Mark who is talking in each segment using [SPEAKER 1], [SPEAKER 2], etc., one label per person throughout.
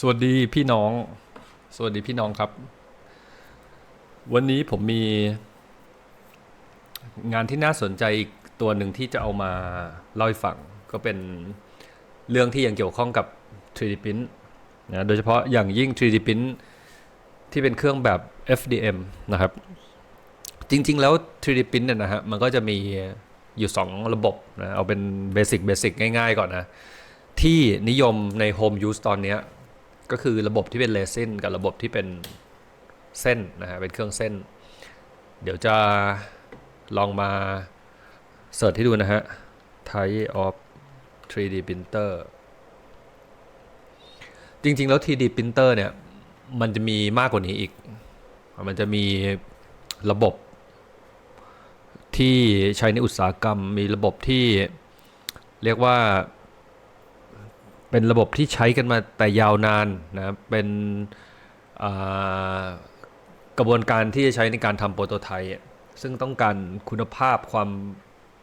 [SPEAKER 1] สวัสดีพี่น้อง สวัสดีพี่น้องครับ วันนี้ผมมี งานที่น่าสนใจอีกตัวหนึ่งที่จะเอามาเล่าให้ฟัง ก็เป็นเรื่องที่ยังเกี่ยวข้องกับ 3D Print นะโดยเฉพาะอย่างยิ่ง 3D Print ที่เป็นเครื่องแบบ FDM นะครับ จริง ๆ แล้ว 3D Print เนี่ยนะฮะมันก็จะมีอยู่ 2 ระบบนะเอาเป็นเบสิกเบสิกง่าย ๆ ก่อนนะ ที่นิยมใน Home Use ตอนนี้ ก็คือระบบที่เป็นเรซินกับระบบที่เป็นเส้นนะฮะเป็นเครื่องเส้น เดี๋ยวจะลองมาเสิร์ชให้ดูนะฮะ Type of 3D printer จริง ๆ แล้ว 3D printer เนี่ย มันจะมีมากกว่านี้อีก มันจะมีระบบที่ใช้ในอุตสาหกรรม มีระบบที่เรียกว่า เป็นระบบที่ใช้กันมาแต่ยาวนานนะเป็นกระบวนการที่จะใช้ในการทำโปรโตไทป์ซึ่งต้องการคุณภาพความ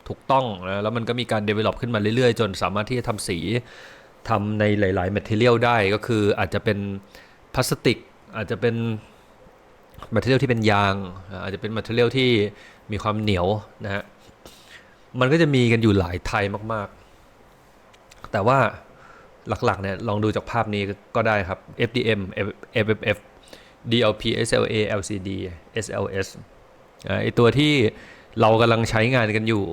[SPEAKER 1] ถูกต้องนะแล้วมันก็มีการ develop ขึ้นมาเรื่อยๆ จนสามารถที่จะทำสีทำในหลาย ๆ material ได้ก็คืออาจจะเป็นพลาสติก อาจจะเป็น material ที่เป็นยาง อาจจะเป็น material ที่มีความเหนียวนะฮะมันก็จะมีกันอยู่หลายไทยมาก ๆ แต่ว่า หลักๆเนี่ยลองดูจากภาพนี้ก็ได้ครับ FDM FFF DLP SLA LCD SLS ไอตัวที่เรากำลังใช้งานกันอยู่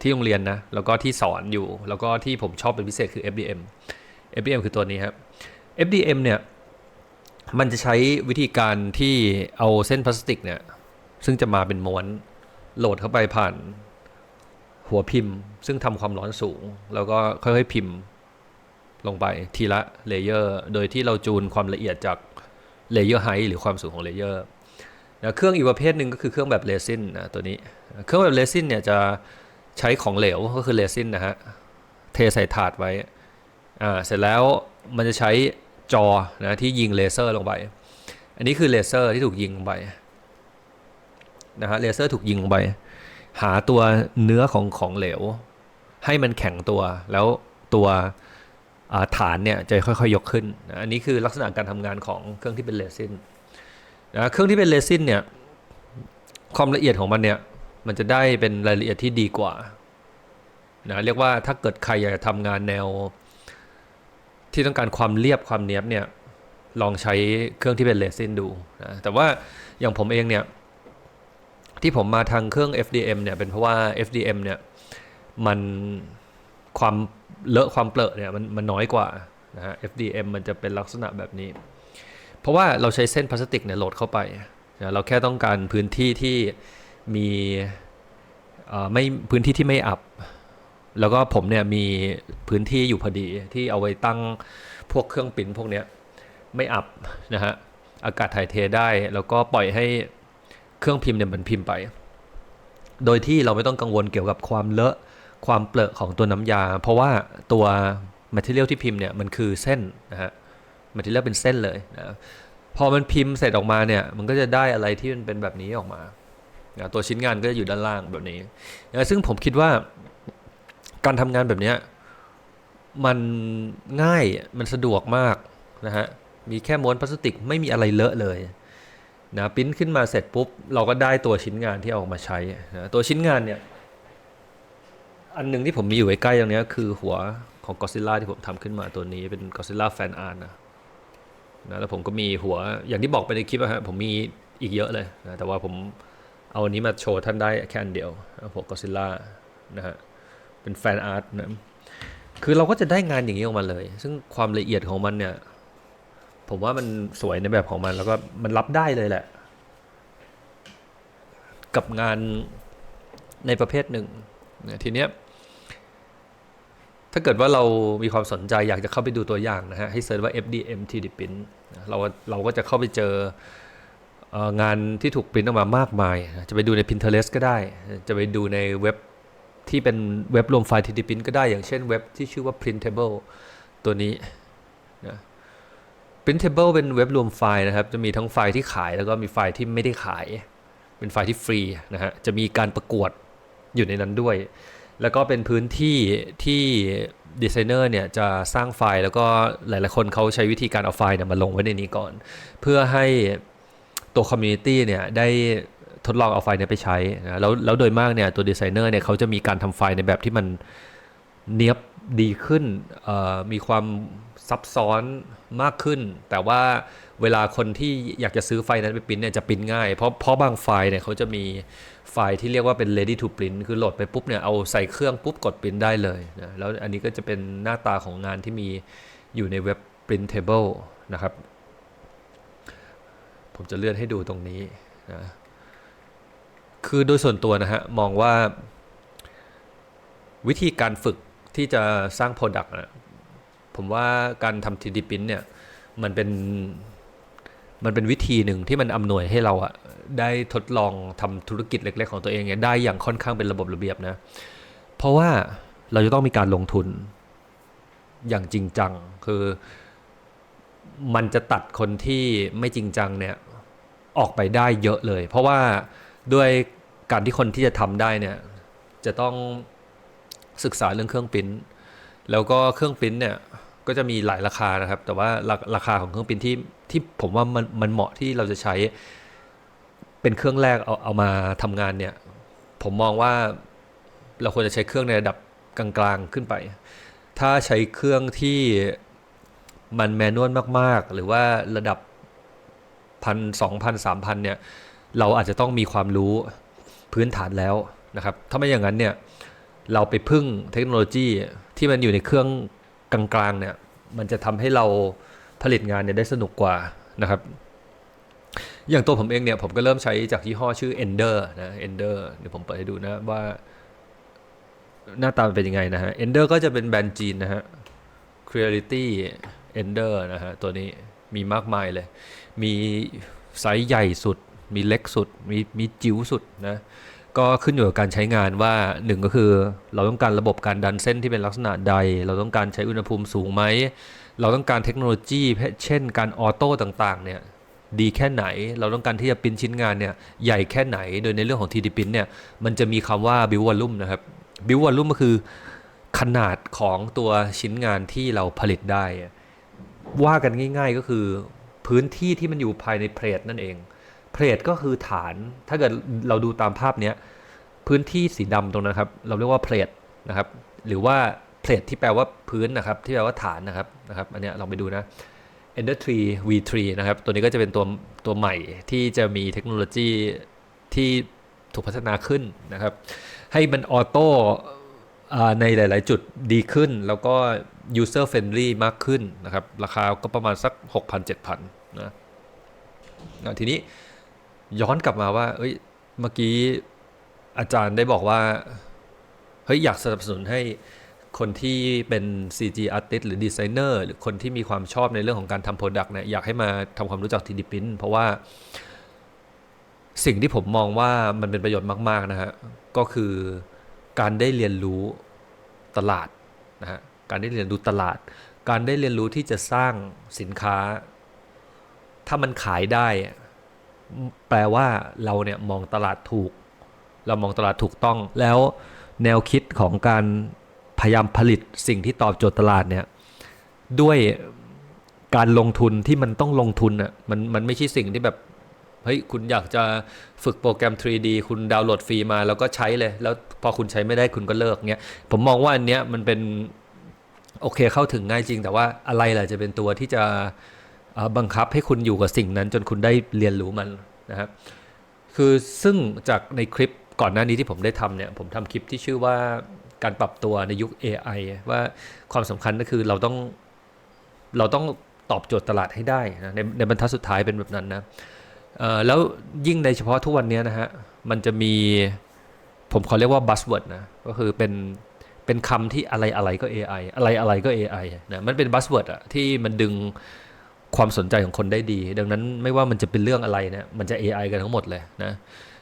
[SPEAKER 1] ที่โรงเรียนนะ แล้วก็ที่สอนอยู่ แล้วก็ที่ผมชอบเป็นพิเศษคือ FDM FDM คือตัวนี้ครับ FDM เนี่ย มันจะใช้วิธีการที่เอาเส้นพลาสติกเนี่ย ซึ่งจะมาเป็นม้วนโหลดเข้าไปผ่านหัวพิมพ์ ซึ่งทำความร้อนสูง แล้วก็ค่อยๆพิมพ์ ลงไปทีละเลเยอร์ โดยที่เราจูนความละเอียดจากเลเยอร์ไฮหรือความสูงของเลเยอร์นะเครื่องอีกประเภทหนึ่งก็คือเครื่องแบบเรซินนะตัวนี้ เครื่องแบบเรซินเนี่ยจะใช้ของเหลวก็คือเรซินนะฮะ เทใส่ถาดไว้ อ่า เสร็จแล้วมันจะใช้จอนะที่ยิงเลเซอร์ลงไป อันนี้คือเลเซอร์ที่ถูกยิงลงไปนะฮะ เลเซอร์ถูกยิงลงไป หาตัวเนื้อของของเหลว ให้มันแข็งตัว แล้วตัว ฐานเนี่ยจะค่อยๆยกขึ้นนะอันนี้คือลักษณะการทำงานของเครื่องที่เป็นเรซินนะเครื่องที่เป็นเรซินเนี่ยความละเอียดของมันเนี่ยมันจะได้เป็นรายละเอียดที่ดีกว่านะเรียกว่าถ้าเกิดใครอยากจะทำงานแนว ที่ต้องการความเรียบความเนียบเนี่ยลองใช้เครื่องที่เป็นเรซินดูนะแต่ว่าอย่างผมเองเนี่ยที่ผมมาทางเครื่อง FDM เนี่ยเป็นเพราะว่า FDM เนี่ยมัน ความเลอะความเปลอะเนี่ยมันมันน้อยกว่านะฮะ FDM มันจะเป็นลักษณะแบบนี้ เพราะว่าเราใช้เส้นพลาสติกเนี่ยโหลดเข้าไปนะเราแค่ต้องการพื้นที่ที่มีไม่พื้นที่ที่ไม่อับ แล้วก็ผมเนี่ยมีพื้นที่อยู่พอดีที่เอาไว้ตั้งพวกเครื่องปิ้นพวกเนี้ยไม่อับนะฮะอากาศถ่ายเทได้ แล้วก็ปล่อยให้เครื่องพิมพ์เนี่ยมันพิมพ์ไป โดยที่เราไม่ต้องกังวลเกี่ยวกับความเลอะ ความเปลอะของตัวน้ำยา เพราะว่าตัว material ที่พิมพ์เนี่ยมันคือเส้นนะฮะ material เป็นเส้นเลยนะพอมันพิมพ์เสร็จออกมาเนี่ยมันก็จะได้อะไรที่มันเป็นแบบนี้ออกมานะตัวชิ้นงานก็จะอยู่ด้านล่างแบบนี้นะซึ่งผมคิดว่าการทำงานแบบเนี้ยมันง่ายมันสะดวกมากนะฮะมีแค่ม้วนพลาสติกไม่มีอะไรเลอะเลยนะปิ้นขึ้นมาเสร็จปุ๊บ เราก็ได้ตัวชิ้นงานที่เอาออกมาใช้นะตัวชิ้นงานเนี่ย อันหนึ่งที่ผมมีอยู่ใกล้ๆตรงนี้คือหัวของก d ซิล่าที่ผมทำขึ้นมาตัวนี้เป็นก d ซิล่าแฟนอาร์ตนะนะแล้วผมก็มีหัวอย่างที่บอกไปในคลิปอะฮะผมมีอีกเยอะเลยนะแต่ว่าผมเอาอันนี้มาโชว์ท่านได้แค่อันเดียวหัวก d ซิล่านะฮะเป็นแฟนอาร์ตนะคือเราก็จะได้งานอย่างนี้ออกมาเลย ซึ่งความละเอียดของมันเนี่ย ผมว่ามันสวยในแบบของมัน แล้วก็มันรับได้เลยแหละ กับงานในประเภทหนึ่งนะทีเนี้ย ถ้าเกิดว่าเรามีความสนใจอยากจะเข้าไปดูตัวอย่างนะฮะ ให้เซิร์ชว่า FDM 3D Print นเราเราก็จะเข้าไปเจองานที่ถูกปริ้นออกมามากมาย จะไปดูใน Pinterest ก็ได้ จะไปดูในเว็บที่เป็นเว็บรวมไฟล์ 3D Print ก็ได้ อย่างเช่นเว็บที่ชื่อว่า Printable ตัวนี้นะ Printable เป็นเว็บรวมไฟล์นะครับ จะมีทั้งไฟล์ที่ขายแล้วก็มีไฟล์ที่ไม่ได้ขาย เป็นไฟล์ที่ฟรีนะฮะ จะมีการประกวดอยู่ในนั้นด้วย แล้วก็เป็นพื้นที่ที่ดีไซเนอร์เนี่ยจะสร้างไฟล์แล้วก็หลาย ๆ คนเขาใช้วิธีการเอาไฟล์เนี่ยมาลงไว้ในนี้ก่อน เพื่อให้ตัวคอมมูนิตี้เนี่ยได้ทดลองเอาไฟล์เนี่ยไปใช้นะแล้วแล้วโดยมากเนี่ยตัวดีไซเนอร์เนี่ยเขาจะมีการทำไฟล์ในแบบที่มันเนียบดีขึ้นมีความซับซ้อนมากขึ้น แต่ว่าเวลาคนที่อยากจะซื้อไฟล์นั้นไปปริ้นเนี่ยจะปริ้นง่าย เพราะเพราะบางไฟล์เนี่ยเขาจะมี ไฟล์ที่เรียกว่าเป็น ready to print คือโหลดไปปุ๊บเนี่ยเอาใส่เครื่องปุ๊บกดปริ้นได้เลยนะแล้วอันนี้ก็จะเป็นหน้าตาของงานที่มีอยู่ในเว็บ printable นะครับ ผมจะเลื่อนให้ดูตรงนี้นะคือโดยส่วนตัวนะฮะ มองว่าวิธีการฝึกที่จะสร้าง Product นะผมว่าการทำ 3D Print เนี่ย มันเป็น มันเป็นวิธีหนึ่งที่มันอำนวยให้เราอะได้ทดลองทำธุรกิจเล็ก ๆ ของตัวเองเนี่ยได้อย่างค่อนข้างเป็นระบบระเบียบนะ เพราะว่าเราจะต้องมีการลงทุนอย่างจริงจัง คือมันจะตัดคนที่ไม่จริงจังเนี่ยออกไปได้เยอะเลย เพราะว่าด้วยการที่คนที่จะทำได้เนี่ยจะต้องศึกษาเรื่องเครื่องปิ้นแล้วก็เครื่องปิ้นเนี่ย ก็จะมีหลายราคานะครับ แต่ว่าราราคาของเครื่องปริ้นที่ที่ผมว่ามันมันเหมาะที่เราจะใช้ เป็นเครื่องแรกเอาเอามาทำงานเนี่ย ผมมองว่าเราควรจะใช้เครื่องในระดับกลางๆขึ้นไป ถ้าใช้เครื่องที่มันแมนนวลมากๆ หรือว่าระดับพันสองพันสามพันเนี่ย เราอาจจะต้องมีความรู้พื้นฐานแล้วนะครับ ถ้าไม่อย่างนั้นเนี่ย เราไปพึ่งเทคโนโลยีที่มันอยู่ในเครื่อง กลางๆเนี่ยมันจะทำให้เราผลิตงานเนี่ยได้สนุกกว่านะครับ อย่างตัวผมเองเนี่ยผมก็เริ่มใช้จากยี่ห้อชื่อ Ender นะ Ender เดี๋ยวผมเปิดให้ดูนะว่า หน้าตามันเป็นยังไงนะฮะ Ender ก็จะเป็นแบรนด์จีนนะฮะ Creality Ender นะฮะตัวนี้มีมากมายเลย มีไซส์ใหญ่สุด มีเล็กสุด มีมีจิ๋วสุดนะ ก็ขึ้นอยู่กับการใช้งานว่าหนึ่งก็คือเราต้องการระบบการดันเส้นที่เป็นลักษณะใด เราต้องการใช้อุณหภูมิสูงไหม เราต้องการเทคโนโลยี เช่นการออโต้ต่างๆเนี่ยดีแค่ไหน เราต้องการที่จะปิ้นชิ้นงานเนี่ยใหญ่แค่ไหน โดยในเรื่องของ 3D Print เนี่ยมันจะมีคำว่า build volume นะครับ build volume ก็คือขนาดของตัวชิ้นงานที่เราผลิตได้ ว่ากันง่าย ๆก็คือพื้นที่ที่มันอยู่ภายในเพลทนั่นเอง เพลทก็คือฐาน ถ้าเกิดเราดูตามภาพเนี้ยพื้นที่สีดำตรงนั้นครับเราเรียกว่าเพลทนะครับ หรือว่าเพลทที่แปลว่าพื้นนะครับ ที่แปลว่าฐานนะครับนะครับ อันเนี้ยลองไปดูนะ Ender 3 V3 นะครับ ตัวนี้ก็จะเป็นตัวตัวใหม่ที่จะมีเทคโนโลยีที่ถูกพัฒนาขึ้นนะครับ ให้มันออโต้ในหลาย ๆ จุดดีขึ้น แล้วก็ user friendly มากขึ้นนะครับ ราคาก็ประมาณสัก 6,000-7,000นะทีนี้ ย้อนกลับมาว่า เอ้ย เมื่อกี้อาจารย์ได้บอกว่า เฮ้ย อยากสนับสนุนให้คนที่เป็น CG artist หรือดีไซเนอร์หรือคนที่มีความชอบในเรื่องของการทำ product เนี่ยอยากให้มาทำความรู้จัก 3D Print เพราะว่า สิ่งที่ผมมองว่ามันเป็นประโยชน์มาก ๆ นะฮะ ก็คือการได้เรียนรู้ตลาดนะฮะ การได้เรียนรู้ตลาด การได้เรียนรู้ที่จะสร้างสินค้า ถ้ามันขายได้ แปลว่าเราเนี่ยมองตลาดถูก เรามองตลาดถูกต้อง แล้วแนวคิดของการพยายามผลิตสิ่งที่ตอบโจทย์ตลาดเนี่ยด้วยการลงทุนที่มันต้องลงทุนอะมันมันไม่ใช่สิ่งที่แบบเฮ้ยคุณอยากจะฝึกโปรแกรม 3D คุณดาวน์โหลดฟรีมาแล้วก็ใช้เลย แล้วพอคุณใช้ไม่ได้คุณก็เลิกเงี้ยผมมองว่าอันเนี้ยมันเป็นโอเคเข้าถึงง่ายจริง แต่ว่าอะไรล่ะจะเป็นตัวที่จะ บังคับให้คุณอยู่กับสิ่งนั้นจนคุณได้เรียนรู้มันนะครับคือซึ่งจากในคลิปก่อนหน้านี้ที่ผมได้ทำเนี่ยผมทำคลิปที่ชื่อว่าการปรับตัวในยุค AI ว่าความสำคัญก็คือเราต้องเราต้องตอบโจทย์ตลาดให้ได้นะในในบรรทัดสุดท้ายเป็นแบบนั้นนะแล้วยิ่งในเฉพาะทุกวันนี้นะฮะมันจะมีผมขอเรียกว่า buzzword นะก็คือเป็นเป็นคำที่อะไรอะไรก็ AI อะไรอะไรก็ AI นะมันเป็น buzzword อะที่มันดึง ความสนใจของคนได้ดี ดังนั้นไม่ว่ามันจะเป็นเรื่องอะไรเนี่ยมันจะ AI กันทั้งหมดเลยนะ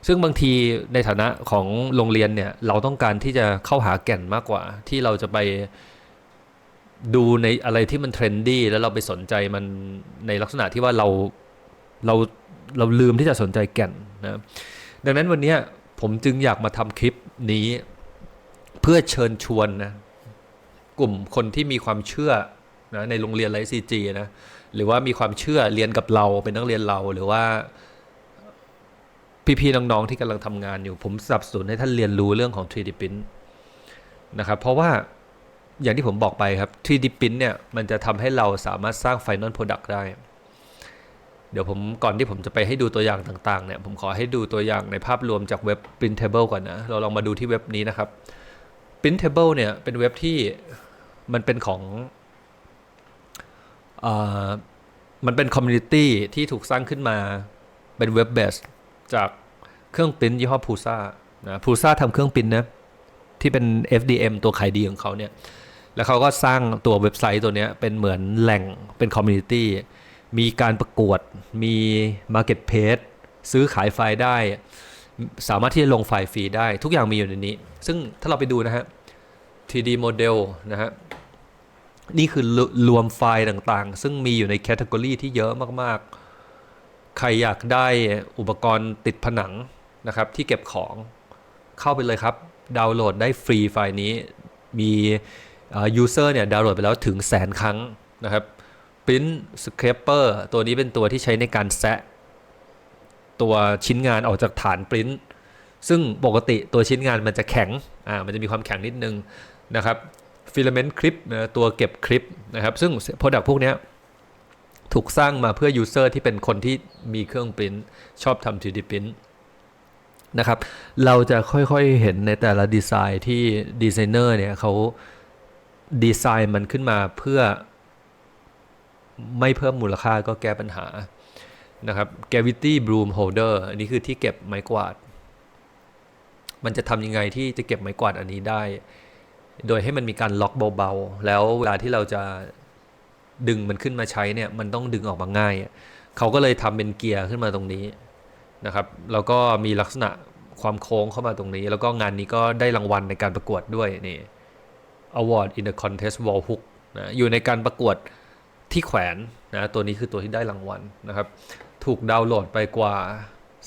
[SPEAKER 1] ซึ่งบางทีในฐานะของโรงเรียนเนี่ยเราต้องการที่จะเข้าหาแก่นมากกว่า ที่เราจะไปดูในอะไรที่มันเทรนดี้แล้วเราไปสนใจมันในลักษณะที่ว่าเราเราเราลืมที่จะสนใจแก่นนะดังนั้นวันนี้ผมจึงอยากมาทำคลิปนี้เพื่อเชิญชวนนะกลุ่มคนที่มีความเชื่อนะในโรงเรียนไลซีจีนะ หรือว่ามีความเชื่อเรียนกับเราเป็นนักเรียนเราหรือว่า พี่ๆน้องๆที่กำลังทำงานอยู่ ผมสนับสนุนให้ท่านเรียนรู้เรื่องของ 3D Print นะครับเพราะว่าอย่างที่ผมบอกไปครับ 3D Print เนี่ยมันจะทำให้เราสามารถสร้าง Final Product ได้ เดี๋ยวผมก่อนที่ผมจะไปให้ดูตัวอย่างต่างๆเนี่ยผมขอให้ดูตัวอย่างในภาพรวมจากเว็บ Printable ก่อนนะ เราลองมาดูที่เว็บนี้นะครับ Printable เนี่ยเป็นเว็บที่มันเป็นของ มันเป็นคอมมูนิตี้ที่ถูกสร้างขึ้นมาเป็นเว็บเบสจากเครื่องปิ้นยี่ห้อพูซ่านะพูซ่าทำเครื่องปิ้นนะที่เป็น FDM ตัวขายดีของเขาเนี่ย แล้วเขาก็สร้างตัวเว็บไซต์ตัวเนี้ยเป็นเหมือนแหล่งเป็นคอมมูนิตี้ มีการประกวด มี Marketplace ซื้อขายไฟล์ได้ สามารถที่จะลงไฟล์ฟรีได้ ทุกอย่างมีอยู่ในนี้ ซึ่งถ้าเราไปดูนะฮะ 3D model นะฮะ นี่คือรวมไฟล์ต่างๆ ซึ่งมีอยู่ในแคตตากรีที่เยอะมากๆ ใครอยากได้อุปกรณ์ติดผนังนะครับที่เก็บของเข้าไปเลยครับ ดาวน์โหลดได้ฟรีไฟล์นี้ มียูเซอร์เนี่ยดาวน์โหลดไปแล้วถึงแสนครั้งนะครับ Print Scraper ตัวนี้เป็นตัวที่ใช้ในการแซะตัวชิ้นงานออกจากฐานปริ้นซึ่งปกติตัวชิ้นงานมันจะแข็ง อ่า มันจะมีความแข็งนิดนึงนะครับ ฟิลาเมนต์คลิปนะตัวเก็บคลิปนะครับ ซึ่ง Product พวกนี้ถูกสร้างมาเพื่อ User ที่เป็นคนที่มีเครื่องปริ้นชอบทำ 3D Print นะครับ เราจะค่อยๆเห็นในแต่ละดีไซน์ที่ดีไซเนอร์เนี่ยเขาดีไซน์มันขึ้นมาเพื่อไม่เพิ่มมูลค่าก็แก้ปัญหานะครับ gravity broom holder อันนี้คือที่เก็บไม้กวาด มันจะทำยังไงที่จะเก็บไม้กวาดอันนี้ได้ โดยให้มันมีการล็อกเบาๆ แล้วเวลาที่เราจะดึงมันขึ้นมาใช้เนี่ย มันต้องดึงออกมาง่าย เขาก็เลยทำเป็นเกียร์ขึ้นมาตรงนี้นะครับ แล้วก็มีลักษณะความโค้งเข้ามาตรงนี้ แล้วก็งานนี้ก็ได้รางวัลในการประกวดด้วยนี่ award in the contest wall hook นะอยู่ในการประกวดที่แขวนนะตัวนี้คือตัวที่ได้รางวัลนะครับ ถูกดาวน์โหลดไปกว่า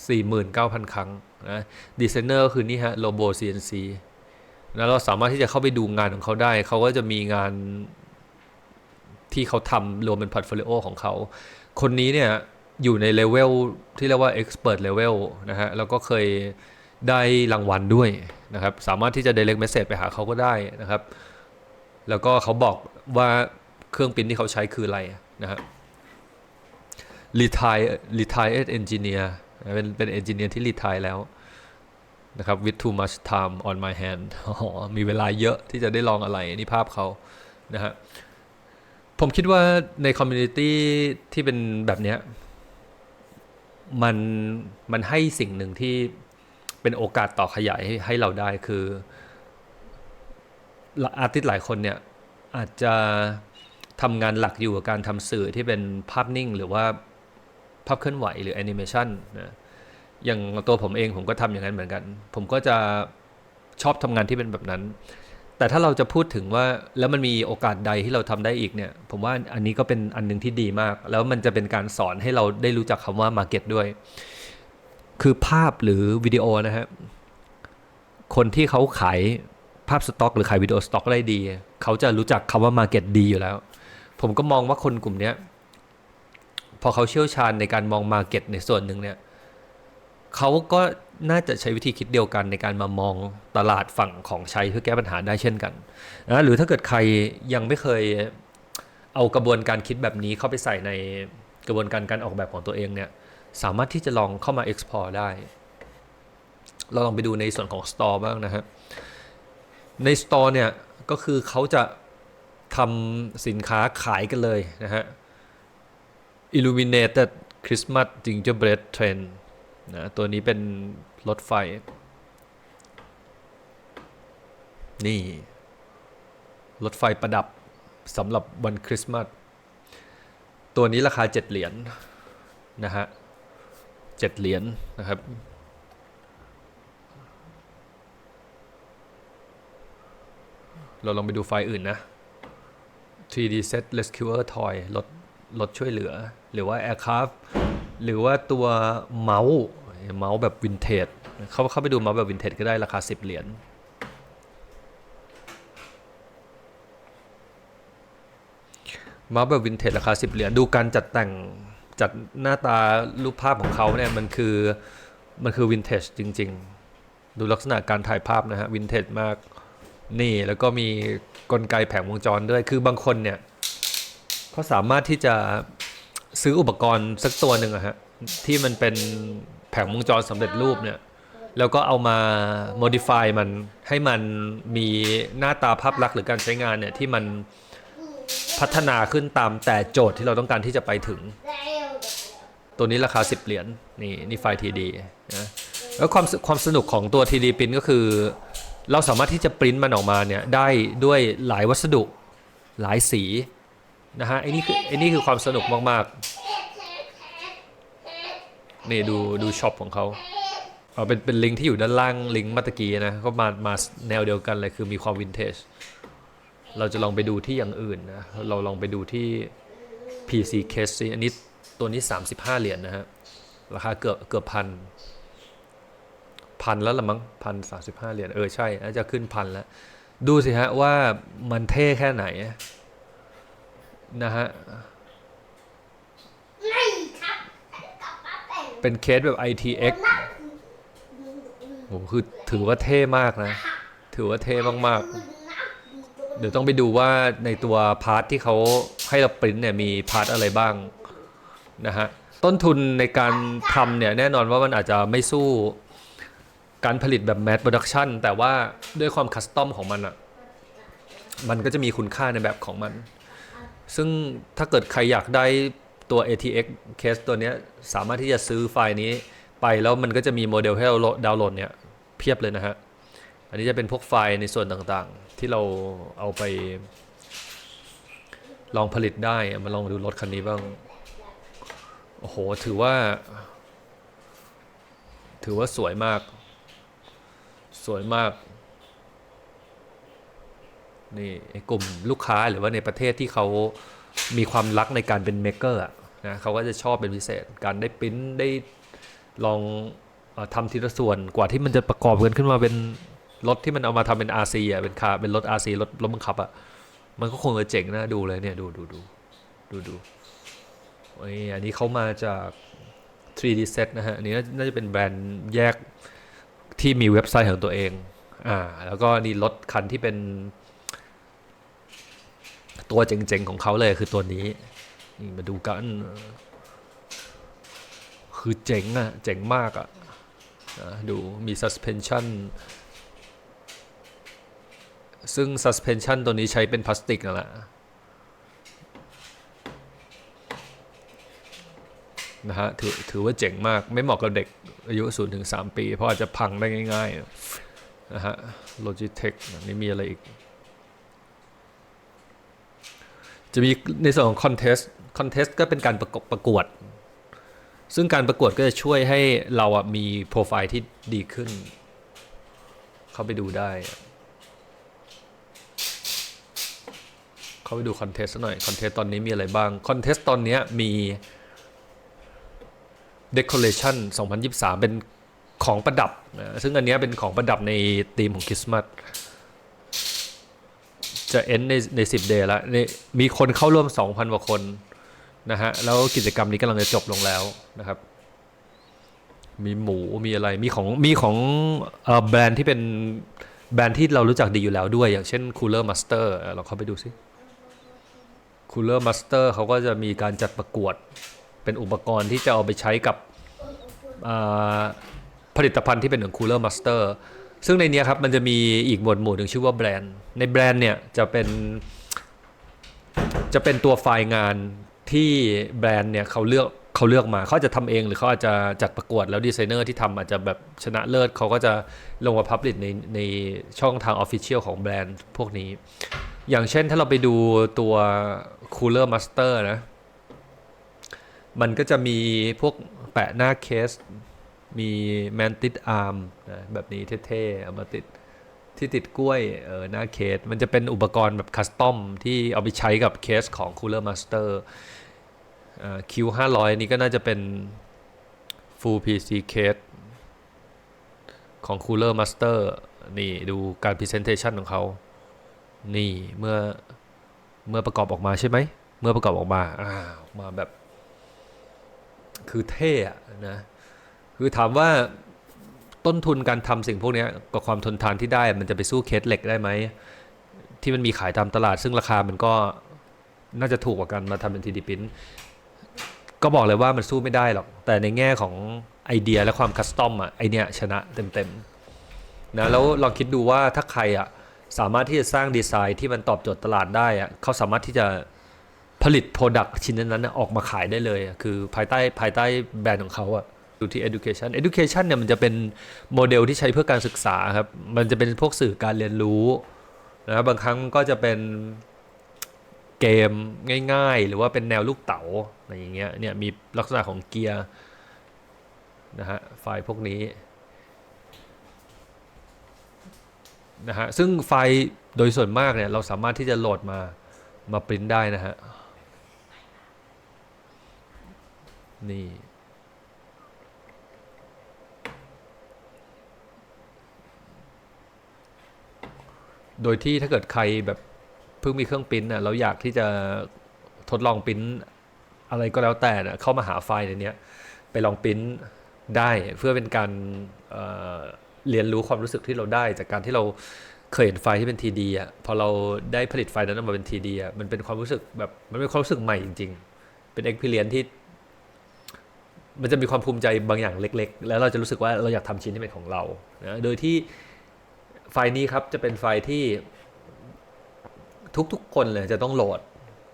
[SPEAKER 1] 49,000 ครั้งนะดีไซเนอร์คือนี่ฮะ Robo CNC แล้วเราสามารถที่จะเข้าไปดูงานของเขาได้ เขาก็จะมีงานที่เขาทำรวมเป็นพอร์ตโฟลิโอของเขา คนนี้เนี่ยอยู่ในเลเวลที่เรียกว่า Expert Level นะฮะ แล้วก็เคยได้รางวัลด้วยนะครับ สามารถที่จะ direct message ไปหาเขาก็ได้นะครับ แล้วก็เขาบอกว่าเครื่องปริ้นที่เขาใช้คืออะไรนะฮะ retire retired engineer นะเป็นเป็น engineer ที่ retire แล้ว นะครับ with too much time on my hand มีเวลาเยอะที่จะได้ลองอะไร นี่ภาพเขานะฮะ ผมคิดว่าในคอมมูนิตี้ที่เป็นแบบเนี้ยมันมันให้สิ่งหนึ่งที่เป็นโอกาสต่อขยายให้ให้เราได้คืออาร์ติสต์หลายคนเนี่ย อาจจะทำงานหลักอยู่กับการทำสื่อที่เป็นภาพนิ่ง หรือว่าภาพเคลื่อนไหวหรือแอนิเมชันนะ อย่างตัวผมเองผมก็ทำอย่างนั้นเหมือนกัน ผมก็จะชอบทำงานที่เป็นแบบนั้น แต่ถ้าเราจะพูดถึงว่าแล้วมันมีโอกาสใดที่เราทำได้อีกเนี่ย ผมว่าอันนี้ก็เป็นอันหนึงที่ดีมาก แล้วมันจะเป็นการสอนให้เราได้รู้จักคำว่า Market ด้วย คือภาพหรือวิดีโอนะฮะคนที่เขาขายภาพสต็อก หรือขายวิดีโอสต็อกได้ดี เขาจะรู้จักคำว่า Market ดีอยู่แล้ว ผมก็มองว่าคนกลุ่มเนี้ยพอเขาเชี่ยวชาญในการมอง Market ในส่วนหนึ่งเนี่ย เขาก็น่าจะใช้วิธีคิดเดียวกันในการมามองตลาดฝั่งของใช้เพื่อแก้ปัญหาได้เช่นกันนะหรือถ้าเกิดใครยังไม่เคยเอากระบวนการคิดแบบนี้เข้าไปใส่ในกระบวนการการออกแบบของตัวเองเนี่ยสามารถที่จะลองเข้ามา explore ได้ เราลองไปดูในส่วนของ store บ้างนะฮะ ใน store เนี่ยก็คือเขาจะทำสินค้าขายกันเลยนะฮะ illuminated Christmas gingerbread trend นะตัวนี้เป็นรถไฟ นี่ รถไฟประดับสำหรับวันคริสต์มาสตัวนี้ราคา 7 เหรียญนะฮะเจ็ดเหรียญนะครับเราลองไปดูไฟล์อื่นนะ 3D Set Rescuer Toy รถรถช่วยเหลือ หรือว่า Aircraft หรือว่าตัวเมาส์ เมาส์แบบวินเทจเข้าเข้าไปดูเมาส์แบบวินเทจก็ได้ราคา 10 เหรียญเมาส์แบบวินเทจราคา 10 เหรียญดูการจัดแต่งจัดหน้าตารูปภาพของเขาเนี่ยมันคือมันคือวินเทจจริง ๆ ดูลักษณะการถ่ายภาพนะฮะวินเทจมากนี่แล้วก็มีกลไกแผงวงจรด้วย คือบางคนเนี่ยเขาสามารถที่จะซื้ออุปกรณ์สักตัวหนึ่งอะฮะที่มันเป็น งวงจรสำเร็จรูปเนี่ยแล้วก็เอามา modify มันให้มันมีหน้าตาภาพลักษณ์หรือการใช้งานเนี่ยที่มันพัฒนาขึ้นตามแต่โจทย์ที่เราต้องการที่จะไปถึง ตัวนี้ราคา 10 เหรียญนี่นี่ไฟล์ TD นะแล้วความความสนุกของตัว TD Print ก็คือ เราสามารถที่จะปริ้นมันออกมาเนี่ยได้ด้วยหลายวัสดุหลายสีนะฮะไอ้นี่คือไอ้นี่คือความสนุกมาก ๆ นี่ดูดูช็อปของเขาเอาเป็นเป็นลิงก์ที่อยู่ด้านล่างลิงก์มื่อตะกี้นะ ก็มามาแนวเดียวกันเลยคือมีความวินเทจ เราจะลองไปดูที่อย่างอื่นนะ เราลองไปดูที่ PC case สิอันนี้ตัวนี้ 35 เหรียญนะฮะ ราคาเกือบเกือบพันพันแล้วละมั้งพันสาสิบห้าเหรียญเออใช่น่าจะขึ้นพันแล้ว ดูสิฮะว่ามันเท่แค่ไหนนะฮะ
[SPEAKER 2] ไม่ครับฉันกลับมาแต่ง
[SPEAKER 1] เป็นเคสแบบ ITX โหคือถือว่าเท่มากนะ ถือว่าเท่มากๆ เดี๋ยวต้องไปดูว่าในตัวพาร์ทที่เขาให้เราปริ้นเนี่ยมีพาร์ทอะไรบ้างนะฮะ ต้นทุนในการทำเนี่ยแน่นอนว่ามันอาจจะไม่สู้การผลิตแบบ mass production แต่ว่าด้วยความคัสตอมของมันอะ่ะ มันก็จะมีคุณค่าในแบบของมัน ซึ่งถ้าเกิดใครอยากได้ ตัว ATX case ตัวนี้สามารถที่จะซื้อไฟล์นี้ไปแล้วมันก็จะมีโมเดลให้เราดาวน์โหลดเนี่ยเพียบเลยนะฮะ อันนี้จะเป็นพวกไฟล์ในส่วนต่างๆ ที่เราเอาไป ลองผลิตได้มาลองดูรถคันนี้บ้าง โอ้โห ถือว่า ถือว่าสวยมาก สวยมากนี่กลุ่มลูกค้าหรือว่าในประเทศที่เขามีความรักในการเป็นเมกเกอร์อะ นะเขาก็จะชอบเป็นพิเศษ การได้ปริ้นได้ลองออทำทีละส่วนกว่าที่มันจะประกอบกันขึ้นมาเป็นรถที่มันเอามาทำเป็น RC อะเป็นคาเป็นรถ RC รถรถบังคับอะมันก็คงจะเจ๋งนะดูเลยเนี่ยดูดูดูดูดูโอ้ยอันนี้เขามาจาก 3D set นะฮะ อันนี้น่าจะเป็นแบรนด์แยกที่มีเว็บไซต์ของตัวเอง อ่า แล้วก็นี่รถคันที่เป็น ตัวเจ๋งๆของเขาเลยคือตัวนี้ นี่มาดูกัน คือเจ๋งอะเจ๋งมากอะดูมี suspension ซึ่ง suspension ตัวนี้ใช้เป็นพลาสติกนั่นแหละนะฮะถือถือว่าเจ๋งมากไม่เหมาะกับเด็กอายุ0-3ปี เพราะอาจจะพังได้ง่าย ๆ นะฮะ Logitech นี่มีอะไรอีก จะมีในส่วนของคอนเทสต์คอนเทสต์ก็เป็นการประกประกวด ซึ่งการประกวดก็จะช่วยให้เราอะมีโปรไฟล์ที่ดีขึ้น เข้าไปดูได้ เข้าไปดูคอนเทสต์หน่อยคอนเทสต์ตอนนี้มีอะไรบ้างคอนเทสต์ตอนนี้มี Decoration 2023 เป็นของประดับนะซึ่งอันนี้เป็นของประดับในธีมของคริสต์มาส จะเอ็นในในสิบเดย์แล้วนี่มีคนเข้าร่วม 2,000กว่าคนนะฮะแล้วกิจกรรมนี้กำลังจะจบลงแล้วนะครับ มีหมูมีอะไรมีของมีของอแบรนด์ที่เป็นแบรนด์ที่เรารู้จักดีอยู่แล้วด้วย อย่างเช่น Cooler Master เราเข้าไปดูสิ Cooler Master เขาก็จะมีการจัดประกวด เป็นอุปกรณ์ที่จะเอาไปใช้กับผลิตภัณฑ์ที่เป็นของ Cooler Master ซึ่งในนี้ครับ มันจะมีอีกหมวดหมู่หนึ่งชื่อว่าแบรนด์ในแบรนด์เนี่ยจะเป็น จะเป็นตัวไฟล์งานที่แบรนด์เนี่ยเขาเลือกเขาเลือกมาเขาจะทำเองหรือเขาอาจจะจัดประกวดแล้วดีไซเนอร์ที่ทำอาจจะแบบชนะเลิศเขาก็จะลงมาพับลิตในในช่องทางออฟฟิเชียลของแบรนด์พวกนี้ อย่างเช่นถ้าเราไปดูตัว Cooler Master นะ มันก็จะมีพวกแปะหน้าเคส มีแมนติดอาร์มนะแบบนี้เท่ๆเอามาติด ที่ติดกล้วยเออหน้าเคส มันจะเป็นอุปกรณ์แบบคัสตอมที่เอาไปใช้กับเคสของ Cooler Master อ่า Q500 นี่ก็น่าจะเป็น Full PC case ของ Cooler Master นี่ดูการ Presentation ของเขา นี่เมื่อเมื่อประกอบออกมาใช่ไหม เมื่อประกอบออกมาอ้าวมาแบบ คือเท่อะนะ คือถามว่า ต้นทุนการทำสิ่งพวกนี้กับความทนทานที่ได้ มันจะไปสู้เคสเหล็กได้ไหม ที่มันมีขายตามตลาด ซึ่งราคามันก็น่าจะถูกกว่ากันมาทำเป็น 3D Print ก็บอกเลยว่ามันสู้ไม่ได้หรอก แต่ในแง่ของไอเดียและความคัสตอมอะไอเนี้ยชนะเต็มๆนะแล้วลองคิดดูว่าถ้าใครอะสามารถที่จะสร้างดีไซน์ที่มันตอบโจทย์ตลาดได้อะเขาสามารถที่จะผลิตโปรดักต์ชิ้นนั้นๆออกมาขายได้เลย คือภายใต้ภายใต้แบรนด์ของเขาอะ ดูที่ education education เนี่ยมันจะเป็นโมเดลที่ใช้เพื่อการศึกษาครับ มันจะเป็นพวกสื่อการเรียนรู้นะครับบางครั้งก็จะเป็นเกมง่าย ๆ หรือว่าเป็นแนวลูกเต๋าอะไรอย่างเงี้ยเนี่ยมีลักษณะของเกียร์นะฮะไฟล์พวกนี้นะฮะซึ่งไฟล์โดยส่วนมากเนี่ยเราสามารถที่จะโหลดมามาปริ้นได้นะฮะนี่ โดยที่ถ้าเกิดใครแบบเพิ่งมีเครื่องปิ้นน่ะเราอยากที่จะทดลองปริ้นอะไรก็แล้วแต่น่ะเข้ามาหาไฟล์ในนี้ไปลองปริ้นได้เพื่อเป็นการเเรียนรู้ความรู้สึกที่เราได้ จากการที่เราเคยเห็นไฟล์ที่เป็น TD อะพอเราได้ผลิตไฟล์นั้นออกมาเป็น TD อะมันเป็นความรู้สึกแบบมันเป็นความรู้สึกใหม่จริง ๆ เป็น experience ที่ มันจะมีความภูมิใจบางอย่างเล็ก ๆ แล้วเราจะรู้สึกว่าเราอยากทำชิ้นที่เป็นของเรานะโดยที่ ไฟล์นี้ครับจะเป็นไฟล์ที่ทุกๆ คนเลยจะต้องโหลด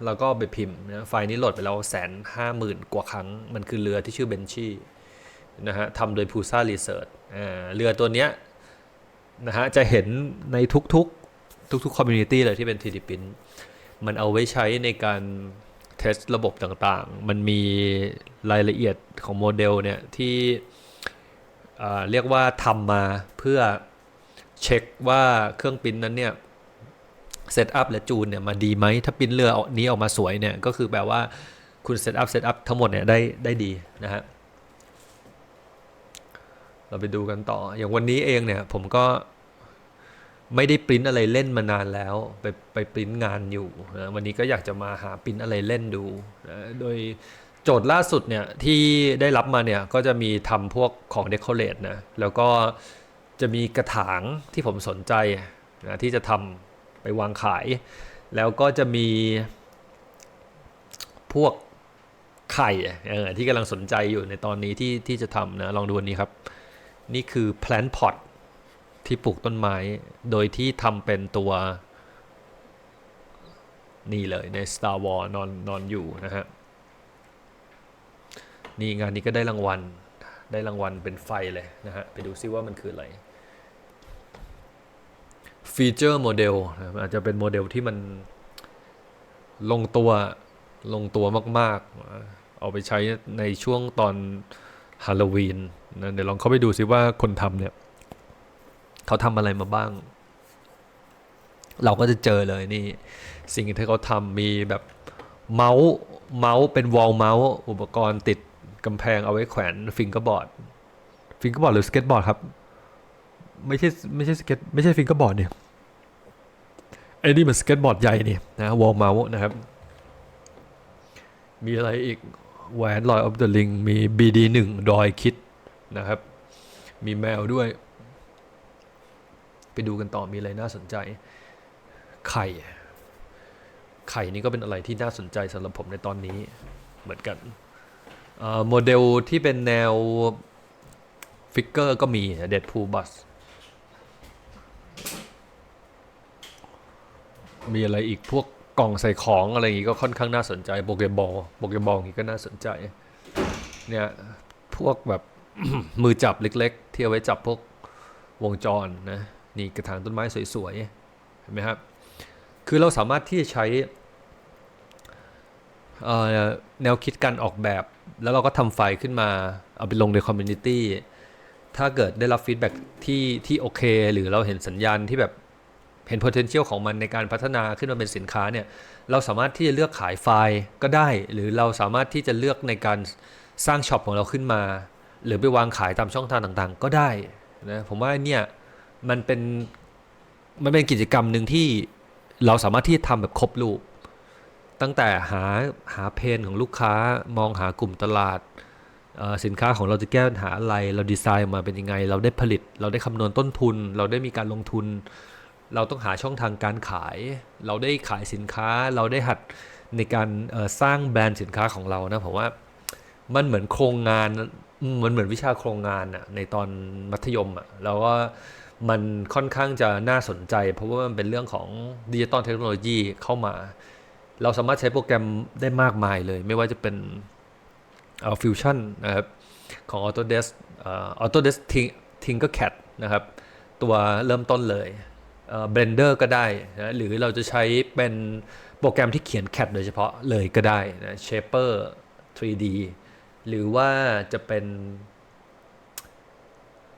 [SPEAKER 1] แล้วก็ไปพิมพ์นะไฟล์นี้โหลดไปแล้วแสนห้าหมื่นกว่าครั้ง มันคือเรือที่ชื่อเบนชี่นะฮะทำโดย Pusa Research อ่าเรือตัวเนี้ยนะฮะจะเห็นในทุกๆ ทุกๆคอมมูนิตี้เลยที่เป็น 3D Print มันเอาไว้ใช้ในการเทสระบบต่างๆ มันมีรายละเอียดของโมเดลเนี่ยที่อ่าเรียกว่าทำมาเพื่อ เช็คว่าเครื่องปริ้นนั้นเนี่ยเซตอัพและจูนเนี่ยมาดีไหมถ้าปริ้นเรือนี้ออกมาสวยเนี่ยก็คือแปลว่าคุณเซตอัพเซตอัพทั้งหมดเนี่ยได้ได้ดีนะฮะเราไปดูกันต่อ อย่างวันนี้เองเนี่ยผมก็ไม่ได้ปริ้นอะไรเล่นมานานแล้ว ไปไปปริ้นงานอยู่นะวันนี้ก็อยากจะมาหาปริ้นอะไรเล่นดูนะโดยโจทย์ล่าสุดเนี่ยที่ได้รับมาเนี่ยก็จะมีทำพวกของเดคอเรทนะแล้วก็ จะมีกระถางที่ผมสนใจนะที่จะทำไปวางขาย แล้วก็จะมีพวกไข่เออที่กำลังสนใจอยู่ในตอนนี้ที่ที่จะทำนะลองดูนนี้ครับ นี่คือ plant pot ที่ปลูกต้นไม้ โดยที่ทำเป็นตัว นี่เลยใน Star Wars นอนนอนอยู่นะฮะ นี่งานนี้ก็ได้รางวัล ได้รางวัลเป็นไฟเลยนะฮะ ไปดูซิว่ามันคืออะไร ฟีเจอร์โมเดลอาจจะเป็นโมเดลที่มันลงตัวลงตัวมาก ๆ เอาไปใช้ในช่วงตอนฮาโลวีนนะเดี๋ยวลองเข้าไปดูซิว่าคนทำเนี่ย เขาทำอะไรมาบ้าง เราก็จะเจอเลยนี่ สิ่งที่เขาทำมีแบบเมาส์เมาส์เป็นวอลเมาส์อุปกรณ์ติดกำแพงเอาไว้แขวนฟิงเกอร์บอร์ดฟิงเกอร์บอร์ดหรือสเก็ตบอร์ดครับ ไม่ใช่ไม่ใช่สเก็ตไม่ใช่ฟิงเกอร์บอร์ดเนี่ยไอ้นี่มันสเก็ตบอร์ดใหญ่นี่นะวอลเมาส์นะครับ มีอะไรอีกแหวนลอยออฟเดอะลิงมี BD1 ดอยคิดนะครับ มีแมวด้วย ไปดูกันต่อมีอะไรน่าสนใจ ไข่ ไข่นี่ก็เป็นอะไรที่น่าสนใจสำหรับผมในตอนนี้เหมือนกันโมเดลที่เป็นแนวฟิกเกอร์ก็มีเดดพูบัส มีอะไรอีกพวกกล่องใส่ของอะไรอย่างงี้ก็ค่อนข้างน่าสนใจโปเกบอลโปเกบอลอย่างงี้ก็น่าสนใจ เนี่ยพวกแบบ มือจับเล็กๆ ที่เอาไว้จับพวกวงจรนะนี่กระถางต้นไม้สวยๆเห็นไหมครับคือเราสามารถที่จะใช้แนวคิดการออกแบบ แล้วเราก็ทำไฟล์ขึ้นมา เอาไปลงในคอมมูนิตี้ถ้าเกิดได้รับฟีดแบ็กที่ที่โอเค หรือเราเห็นสัญญาณที่แบบ เห็น potential ของมันในการพัฒนาขึ้นมาเป็นสินค้าเนี่ยเราสามารถที่จะเลือกขายไฟล์ก็ได้ หรือเราสามารถที่จะเลือกในการสร้างช็อปของเราขึ้นมา หรือไปวางขายตามช่องทางต่างๆ ก็ได้นะผมว่าเนี่ยมันเป็นมันเป็นกิจกรรมหนึ่งที่เราสามารถที่จะทำแบบครบรูป ตั้งแต่หาหาเพนของลูกค้ามองหากลุ่มตลาดสินค้าของเราจะแก้ปัญหาอะไร เราดีไซน์ออกมาเป็นยังไง เราได้ผลิต เราได้คำนวณต้นทุน เราได้มีการลงทุน เราต้องหาช่องทางการขาย เราได้ขายสินค้า เราได้หัดในการสร้างแบรนด์สินค้าของเรานะผมว่ามันเหมือนโครงงานมันเหมือนวิชาโครงงานอะในตอนมัธยมอะแล้วก็มันค่อนข้างจะน่าสนใจ เพราะว่ามันเป็นเรื่องของดิจิตอลเทคโนโลยีเข้ามา เราสามารถใช้โปรแกรมได้มากมายเลย ไม่ว่าจะเป็นเอ่อฟิวชั่นนะครับของ Autodesk เอ่อ Autodesk Tin- Tinkercad นะครับ ตัวเริ่มต้นเลย เอ่อ Blender ก็ได้นะหรือเราจะใช้เป็นโปรแกรมที่เขียน CAD โดยเฉพาะเลยก็ได้นะ Shaper 3D หรือว่าจะเป็น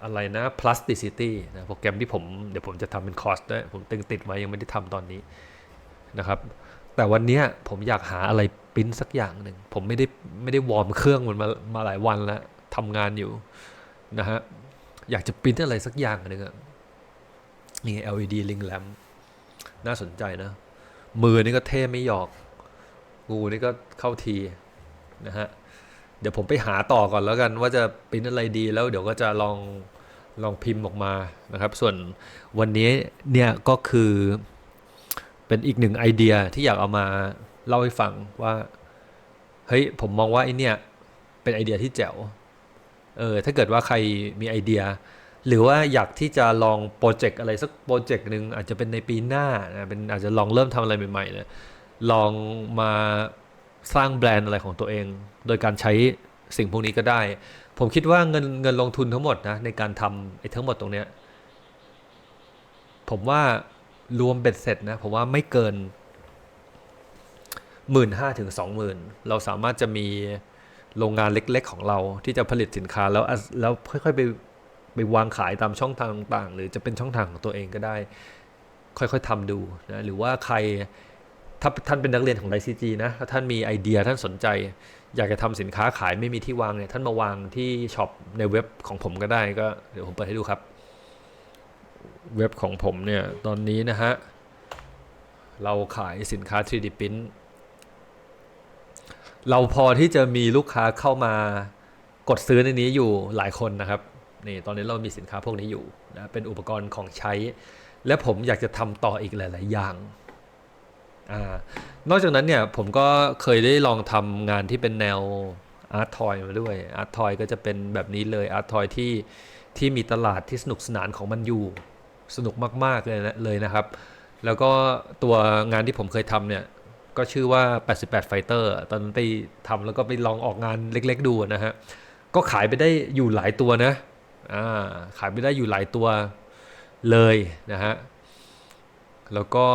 [SPEAKER 1] อะไรนะ Plasticity นะโปรแกรมที่ผมเดี๋ยวผมจะทำเป็นคอร์สด้วยผมตึงติดไว้ยังไม่ได้ทำตอนนี้นะครับ แต่วันนี้ผมอยากหาอะไรปริ้นสักอย่างหนึ่ง ผมไม่ได้ไม่ได้วอร์มเครื่องมันมามาหลายวันแล้วทำงานอยู่นะฮะอยากจะปริ้นอะไรสักอย่างหนึ่งอะ นี่ LED ring lamp น่าสนใจนะ มือนี่ก็เท่ไม่หยอก งูนี่ก็เข้าทีนะฮะ เดี๋ยวผมไปหาต่อก่อนแล้วกันว่าจะปริ้นอะไรดีแล้วเดี๋ยวก็จะลองลองพิมพ์ออกมานะครับ ส่วนวันนี้เนี่ยก็คือเป็นอีกหนึ่งไอเดียที่อยากเอามาเล่าให้ฟังว่า เฮ้ยผมมองว่าไอเนี่ยเป็นไอเดียที่แจ๋ว เออถ้าเกิดว่าใครมีไอเดีย หรือว่าอยากที่จะลองโปรเจกต์อะไรสักโปรเจกต์หนึ่งอาจจะเป็นในปีหน้านะเป็นอาจจะลองเริ่มทำอะไรใหม่ๆเลยลองมาสร้างแบรนด์อะไรของตัวเอง โดยการใช้สิ่งพวกนี้ก็ได้ ผมคิดว่าเงินเงินลงทุนทั้งหมดนะในการทำไอ้ทั้งหมดตรงเนี้ยผมว่ารวมเบ็ดเสร็จนะผมว่าไม่เกินหมื่นห้าถึงสองหมื่นเราสามารถจะมีโรงงานเล็ก ๆ ของเราที่จะผลิตสินค้าแล้วแล้วค่อยๆไป ไปวางขายตามช่องทางต่างๆ หรือจะเป็นช่องทางของตัวเองก็ได้ ค่อยๆทำดูนะหรือว่าใครถ้าท่านเป็นนักเรียนของไดซีจีนะถ้าท่านมีไอเดียท่านสนใจ อยากจะทำสินค้าขายไม่มีที่วางเนี่ยท่านมาวางที่ช็อปในเว็บของผมก็ได้ก็เดี๋ยวผมเปิดให้ดูครับ เว็บของผมเนี่ยตอนนี้นะฮะเราขายสินค้า 3D Print เราพอที่จะมีลูกค้าเข้ามากดซื้อในนี้อยู่หลายคนนะครับ นี่ตอนนี้เรามีสินค้าพวกนี้อยู่นะเป็นอุปกรณ์ของใช้ และผมอยากจะทำต่ออีกหลาย ๆ อย่างอ่านอกจากนั้นเนี่ยผมก็เคยได้ลองทำงานที่เป็นแนวอาร์ตทอยมาด้วยอาร์ตทอยก็จะเป็นแบบนี้เลยอาร์ตทอยที่ที่มีตลาดที่สนุกสนานของมันอยู่ สนุกมากๆเลยนะเลยนะครับ แล้วก็ตัวงานที่ผมเคยทำเนี่ยก็ชื่อว่า 88 Fighter ตอนนั้นไปทำแล้วก็ไปลองออกงานเล็กๆดูนะฮะ ก็ขายไปได้อยู่หลายตัวนะ ขายไปได้อยู่หลายตัวเลยนะฮะ แล้วก็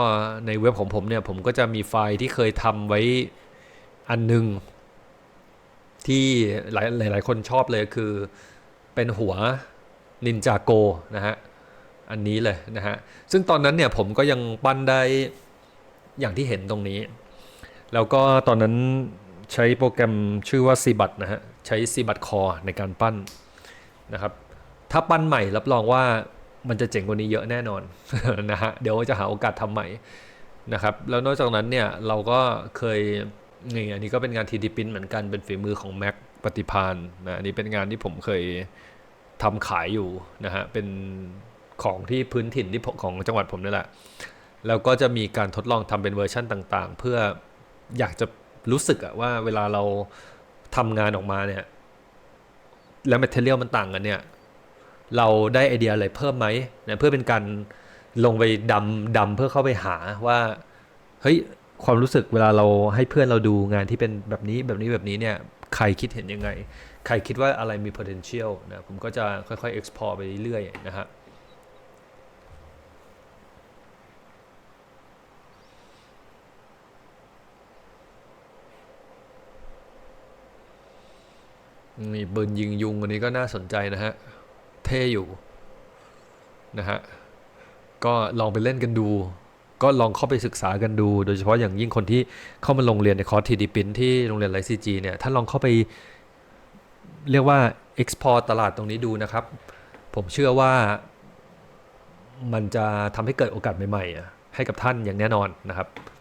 [SPEAKER 1] ในเว็บของผมเนี่ย ผมก็จะมีไฟล์ที่เคยทำไว้อันหนึ่งที่หลายหลายคนชอบเลยคือเป็นหัวนินจาโกนะฮะ อันนี้เลยนะฮะ ซึ่งตอนนั้นเนี่ยผมก็ยังปั้นได้อย่างที่เห็นตรงนี้ แล้วก็ตอนนั้นใช้โปรแกรมชื่อว่า c b u t นะฮะ ใช้ c b u t Core ในการปั้นนะครับ ถ้าปั้นใหม่รับรองว่ามันจะเจ๋งกว่านี้เยอะแน่นอนนะฮะเดี๋ยวจะหาโอกาสทำใหม่นะครับแล้วนอกจากนั้นเนี่ยเราก็เคยนี่อันนี้ก็เป็นงาน 3D Print เหมือนกันเป็นฝีมือของแม็กปฏิพานนะอันนี้เป็นงานที่ผมเคยทำขายอยู่นะฮะเป็นของที่พื้นถิ่นที่ของจังหวัดผมนี่แหละแล้วก็จะมีการทดลองทำเป็นเวอร์ชั่นต่าง ๆ เพื่ออยากจะรู้สึกอะว่าเวลาเราทำงานออกมาเนี่ยแล้วแมทเทเรียลมันต่างกันเนี่ย เราได้ไอเดียอะไรเพิ่มไหมนะเพื่อเป็นการลงไปดำดำเพื่อเข้าไปหาว่าเฮ้ยความรู้สึกเวลาเราให้เพื่อนเราดูงานที่เป็นแบบนี้แบบนี้แบบนี้เนี่ยใครคิดเห็นยังไง ใครคิดว่าอะไรมี potential นะผมก็จะค่อยๆ explore ไปเรื่อยๆนะฮะนี่ปืนยิงยุงอันนี้ก็น่าสนใจนะฮะ เท่อยู่นะฮะก็ลองไปเล่นกันดู ก็ลองเข้าไปศึกษากันดู โดยเฉพาะอย่างยิ่งคนที่เข้ามาลงเรียนในคอร์สทีดีปินที่โรงเรียนไลซีจีเนี่ยท่านลองเข้าไปเรียกว่า export ตลาดตรงนี้ดูนะครับ ผมเชื่อว่ามันจะทำให้เกิดโอกาสใหม่ๆให้กับท่านอย่างแน่นอนนะครับ